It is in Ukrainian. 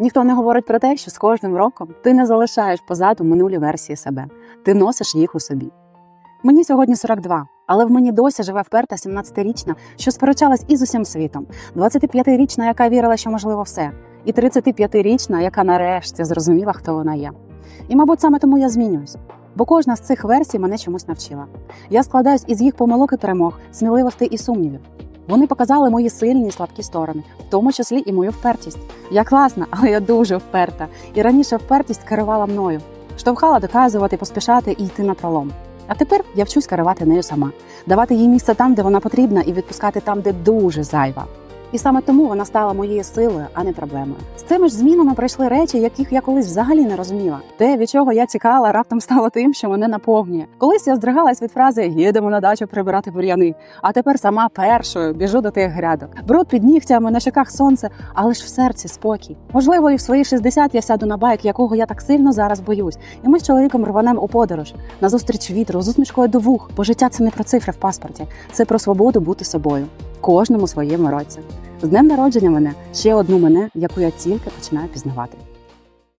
Ніхто не говорить про те, що з кожним роком ти не залишаєш позаду минулі версії себе, ти носиш їх у собі. Мені сьогодні 42, але в мені досі живе вперта 17-річна, що сперечалась із усім світом, 25-річна, яка вірила, що можливо все, і 35-річна, яка нарешті зрозуміла, хто вона є. І, мабуть, саме тому я змінююсь. Бо кожна з цих версій мене чомусь навчила. Я складаюсь із їх помилок і перемог, сміливостей і сумнівів. Вони показали мої сильні і слабкі сторони, в тому числі і мою впертість. Я класна, але я дуже вперта. І раніше впертість керувала мною, штовхала доказувати, поспішати і йти на пролом. А тепер я вчусь керувати нею сама, давати їй місце там, де вона потрібна, і відпускати там, де дуже зайва. І саме тому вона стала моєю силою, а не проблемою. З цими ж змінами прийшли речі, яких я колись взагалі не розуміла. Те, від чого я тікала, раптом стало тим, що мене наповнює. Колись я здригалась від фрази їдемо на дачу прибирати бур'яни. А тепер сама першою біжу до тих грядок. Бруд під нігтями, на щоках сонце, але ж в серці спокій. Можливо, і в свої 60 я сяду на байк, якого я так сильно зараз боюсь. І ми з чоловіком рванемо у подорож назустріч вітру з усмішкою до вух, бо життя це не про цифри в паспорті, це про свободу бути собою. Кожному своєму році. З днем народження мене ще одну мене, яку я тільки починаю пізнавати.